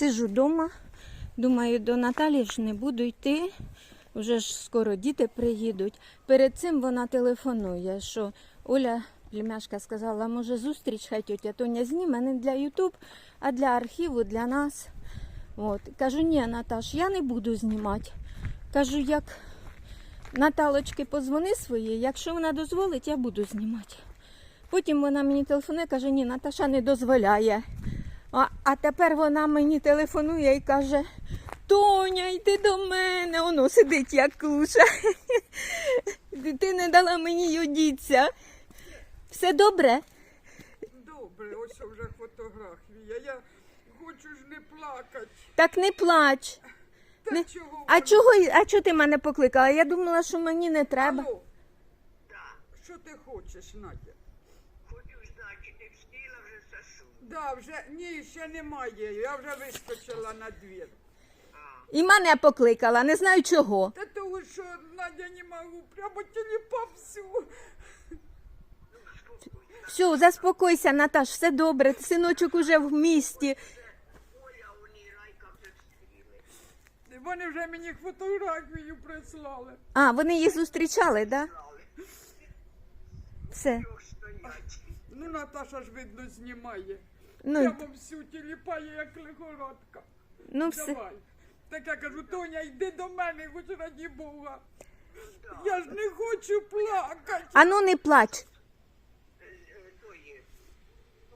сижу вдома. Думаю, до Наталі ж не буду йти. Вже ж скоро діти приїдуть. Перед цим вона телефонує, що Оля племяшка сказала, може зустріч хай тетя Тоня зніме не для Ютуб, а для архіву, для нас. От. Кажу, ні, Наташ, я не буду знімати. Кажу, як Наталочки позвони своїй, якщо вона дозволить, я буду знімати. Потім вона мені телефонує, каже, ні, Наташа не дозволяє. А, а тепер вона мені телефонує і каже, Тоня, йди до мене. Воно сидить як клуша. Ти не дала мені юдіться. Все добре? Добре, ось вже фотографія. Я хочу ж не плакати. Так не плач. Та Не- чого? А чого, а чого ти мене покликала? Я думала, що мені не треба. Алло. Що ти хочеш, Надя? Хочу знати, встигла вже Сашу. Да, вже ні, ще немає. Я вже вискочила на двір. І мене покликала, не знаю чого. Та того, що Надя не можу, прямо телепав всю. Все, заспокойся, Наташ, все добре. Синочок уже в місті. Оля, вони райка вже встріли. Вони вже мені фотографію прислали. А, вони їх зустрічали, так? Да? Все. Ну, Наташа ж видно знімає. Ну, Прямо всю теліпає, як лихорадка. ну все. Давай. Так я кажу, Тоня, йди до мене, хоч раді Бога. Я ж не хочу плакати. А ну не плач. Е, е, то.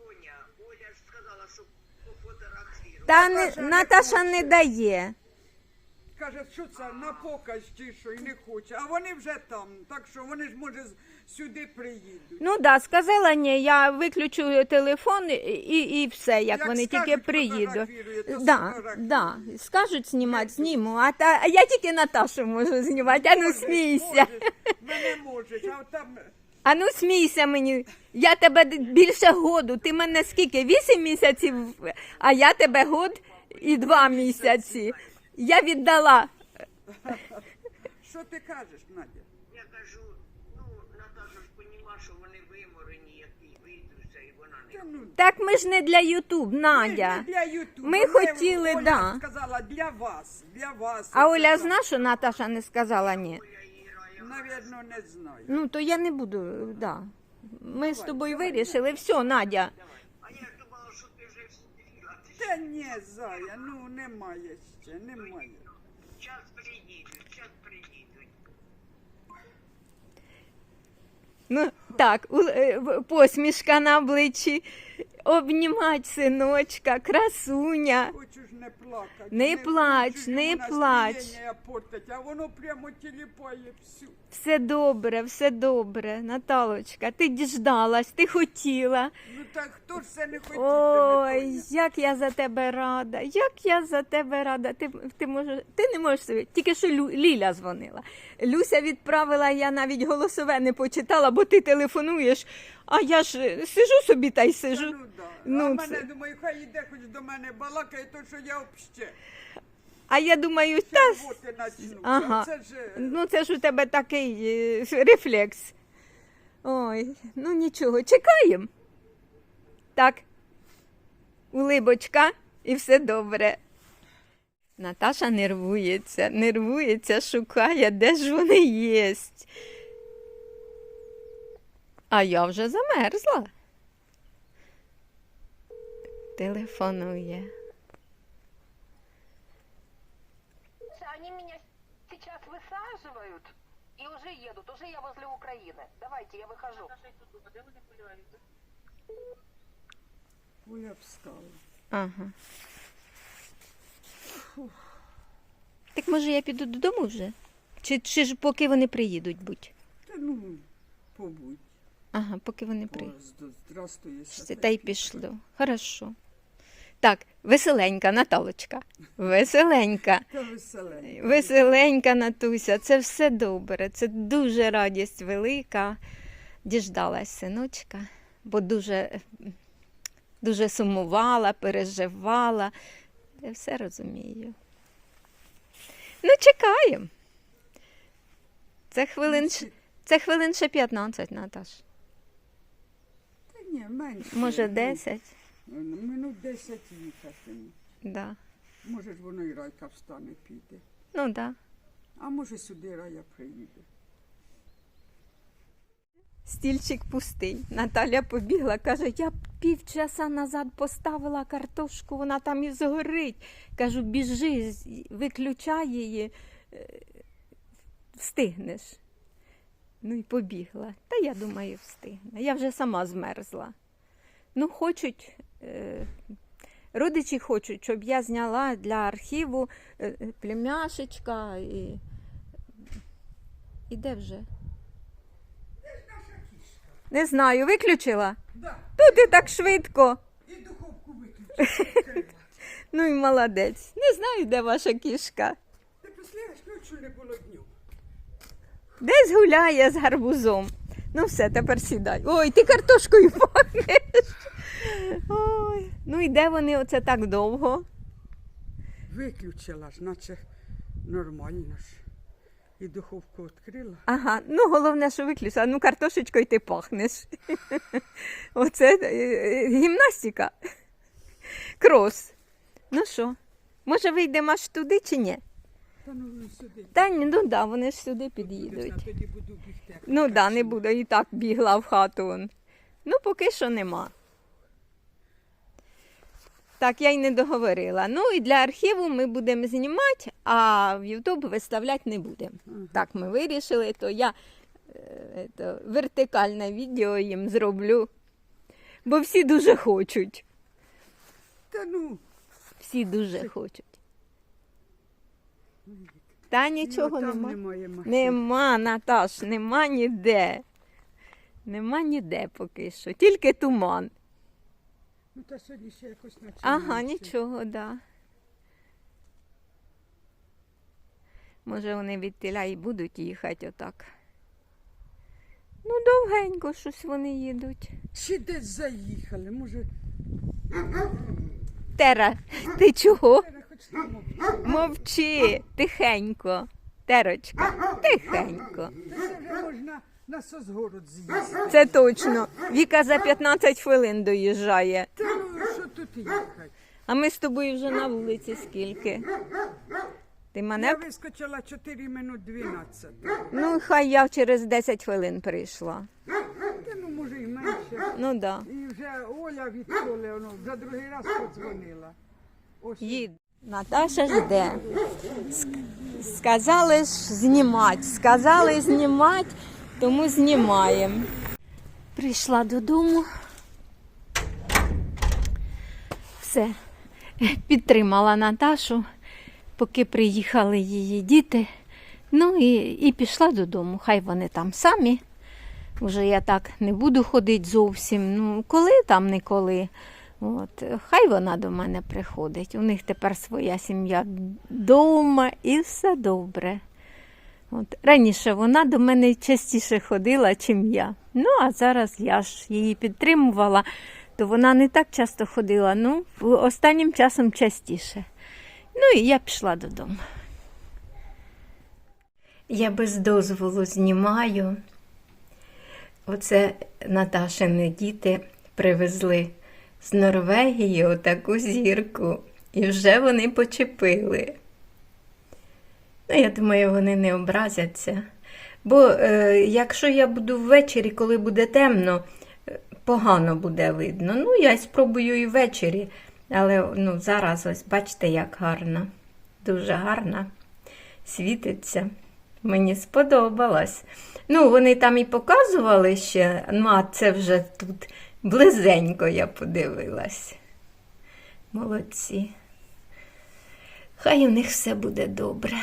Тоня, Оля ж сказала, що пофотографірувала. Та не, Наташа не Наташа не дає. Каже, що це на показ чи що і не хоче. А вони вже там. Так що вони ж може з- сюди приїдуть. Ну да, сказала ні, я виключу телефон і, і, все, як, Як вони скажуть, тільки приїдуть. фотографірує, то Да, сфотографірує. да. Скажуть знімати, зніму. А, та, а я тільки Наташу можу знімати. А ну Можеш, смійся. можеш. Мене можеш, а там А ну смійся мені. Я тебе д- більше году. Ти мене скільки? Вісім місяців, а я тебе год і два місяці. Я віддала. що ти кажеш, Надя? Я кажу, ну, Наташа ж поніма, що вони виморені, які вийдуться, і вона не. Та ну Так ми ж не для Ютуб, Надя. ж не для Ютубу. Ми хотіли, Оля да. сказала для вас, для вас. А Оля зна, що Наташа не сказала ні. Навірно, не знаю. Ну, то я не буду, да. Ми з тобою вирішили, все, Надя. А я ж думала, що ти вже встигла. Та ні, Зая, ну немає ще, немає. Час приїдуть, час приїдуть. Ну, так, у- е, в- посмішка на обличчі, обнімать синочка, красуня. Хочу ж не плакати. Не плач, хочу, не вона плач. настроєння портить, а воно прямо тіліпає всю. Все добре, все добре, Наталочка, ти діждалась, ти хотіла. Ну так хто ж це не хотів? Ой, як я за тебе рада, як я за тебе рада. Ти, ти, можеш, ти не можеш собі. Тільки що Лю, Ліля дзвонила. Люся відправила, я навіть голосове не почитала, бо ти телефонуєш, а я ж е, сижу собі та й сижу. Ну, да. Ну, а це- мене, думаю, хай іде хоч до мене балакає, то що я обще. А я думаю, та. Ага. Це ж... е, ну це ж у тебе такий е, рефлекс. Ой, ну нічого, чекаємо. Так, улибочка, і все добре. Наташа нервується, нервується, шукає, де ж вони єсть. А я вже замерзла. Телефонує. Они меня сейчас высаживают и уже едут. Уже я возле Украины. Давайте, я выхожу. Ой, я встала. Ага. Так може я піду додому вже? Чи, чи ж поки вони приїдуть будь? Та ну, побудь. Ага, поки вони приїдуть. зд- Здрастуєся. Та й пішло. Хорошо. Так, веселенька, Наталочка. Веселенька. Та веселенько. Веселенька, Натуся, це все добре. Це дуже радість велика. Діждалась синочка, бо дуже, дуже сумувала, переживала. Я все розумію. Ну, чекаємо. Це хвилин, це хвилин ще 15, Наташ. Та ні, менше. Може, ну, 10. Минут 10 їхати. Да. Може ж воно і райка встане піде. Ну так. Да. А може сюди рая приїде. Стільчик пустий. Наталя побігла, каже, я півчаса назад поставила картошку, вона там і згорить. Кажу, біжи, виключай її, е, встигнеш. Ну і побігла. Та я думаю, встигне. Я вже сама змерзла. Ну, хочуть, е, родичі хочуть, щоб я зняла для архіву е, племяшечка і. І де вже? Не знаю, виключила? Да, То ти так швидко. і духовку виключити. Ну і молодець. Не знаю, де ваша кішка. Ти представляєш, ночі не було дню. Десь гуляє з гарбузом. Ну все, тепер сідай. Ой, ти картошкою пахнеш. Ой. Ну і де вони оце так довго? Виключила ж, наче нормально ж. І духовку відкрила. Ага, ну головне, що виключила. Ну, картошечкою ти пахнеш. Оце е, е, гімнастика. Крос. Ну що, може вийдемо аж туди чи ні? Та ну ну, сюди. Та ні, ну да, вони ж сюди під'їдуть. тоді буду бігти. як Ну така да, не буду, і так бігла в хату. он. Ну, поки що нема. Так, я й не договорила. Ну і для архіву ми будемо знімати, а в Ютуб виставляти не будемо. Так ми вирішили, то я е, то, вертикальне відео їм зроблю. Бо всі дуже хочуть. Та ну, Всі дуже хочуть. Та нічого ну, там нема. немає машин. Нема, Наташ, нема ніде. Нема ніде поки що. Тільки туман. Ну та сьогодні ще якось наче. Ага, нічого, да. Може, вони від тіля і будуть їхати отак. Ну, довгенько щось вони їдуть. Ще десь заїхали, може, Тера, ти чого? хоч. Мовчи, тихенько. Терочка, тихенько. Та це вже можна на созгород з'їсти. Це точно. Віка за 15 хвилин доїжджає. Та ну, що тут їхати? А ми з тобою вже на вулиці скільки? Ти мене Я вискочила 4 минут 12. Ну, хай я через 10 хвилин прийшла. Та ну, може, і менше. Ну да. І вже Оля відколи, воно, вже другий раз подзвонила. Ось Їд. Наташа жде. Ск- Сказали ж знімати. Сказали знімати, тому знімаємо. Прийшла додому. Все. Підтримала Наташу, поки приїхали її діти. Ну і, і пішла додому. Хай вони там самі. Уже я так не буду ходити зовсім. Ну, коли там, не коли. От, хай вона до мене приходить. У них тепер своя сім'я вдома і все добре. От, раніше вона до мене частіше ходила, чим я. Ну, а зараз я ж її підтримувала, то вона не так часто ходила, ну, останнім часом частіше. Ну і я пішла додому. Я без дозволу знімаю. Оце Наташини діти привезли з Норвегії отаку зірку. І вже вони почепили. Ну, я думаю, вони не образяться. Бо е, якщо я буду ввечері, коли буде темно, е, погано буде видно. Ну, я спробую і ввечері. Але ну, зараз ось бачите, як гарно. Дуже гарно світиться. Мені сподобалось. Ну, вони там і показували ще, ну, а це вже тут близенько я подивилась. Молодці. Хай у них все буде добре.